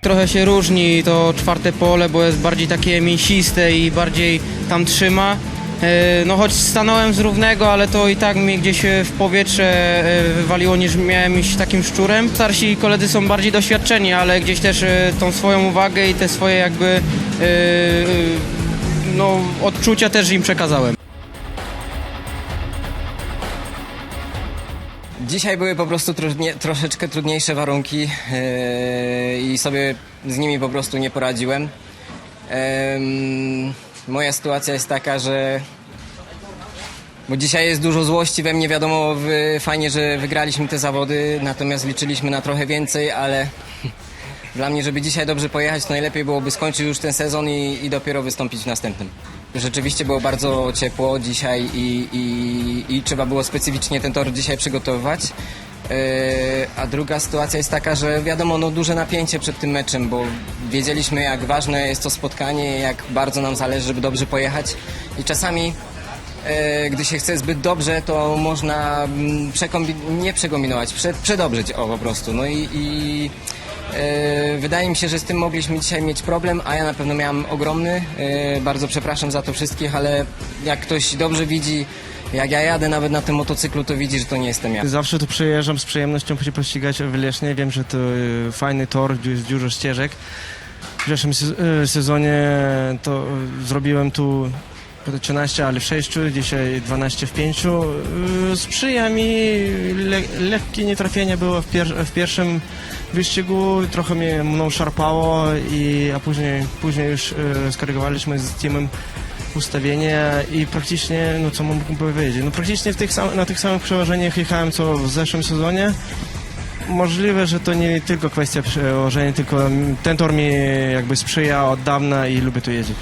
trochę się różni to czwarte pole, bo jest bardziej takie mięsiste i bardziej tam trzyma. E, No choć stanąłem z równego, ale to i tak mnie gdzieś e, w powietrze e, wywaliło niż miałem iść takim szczurem. Starsi koledzy są bardziej doświadczeni, ale gdzieś też tą swoją uwagę i te swoje jakby no, odczucia też im przekazałem. Dzisiaj były po prostu trudnie, troszeczkę trudniejsze warunki yy, i sobie z nimi po prostu nie poradziłem. Em, moja sytuacja jest taka, że bo dzisiaj jest dużo złości we mnie, wiadomo, fajnie, że wygraliśmy te zawody, natomiast liczyliśmy na trochę więcej, ale dla mnie, żeby dzisiaj dobrze pojechać, to najlepiej byłoby skończyć już ten sezon i, i dopiero wystąpić w następnym. Rzeczywiście było bardzo ciepło dzisiaj i, i, i trzeba było specyficznie ten tor dzisiaj przygotowywać. Yy, A druga sytuacja jest taka, że wiadomo, no duże napięcie przed tym meczem, bo wiedzieliśmy jak ważne jest to spotkanie, jak bardzo nam zależy, żeby dobrze pojechać i czasami e, gdy się chce zbyt dobrze, to można mm, przekombi- nie przekombinować, prze- przedobrzyć o po prostu. No i, i e, wydaje mi się, że z tym mogliśmy dzisiaj mieć problem, a ja na pewno miałem ogromny. E, bardzo przepraszam za to wszystkich, ale jak ktoś dobrze widzi, jak ja jadę nawet na tym motocyklu, to widzi, że to nie jestem ja. Zawsze tu przyjeżdżam z przyjemnością się pościgać w Lesznie. Wiem, że to e, fajny tor, gdzie jest dużo ścieżek. W zeszłym se- e, sezonie to e, zrobiłem tu 13, ale w 6, dzisiaj 12 w 5. E, Sprzyja mi, le, lekkie nietrafienie było w, pier, w pierwszym wyścigu, trochę mnie mną szarpało, i, a później, później już e, skorygowaliśmy z teamem ustawienie i praktycznie, no co mógłbym powiedzieć, no praktycznie tych sam, na tych samych przełożeniach jechałem co w zeszłym sezonie. Możliwe, że to nie tylko kwestia przełożenia, tylko ten tor mi jakby sprzyja od dawna i lubię tu jeździć.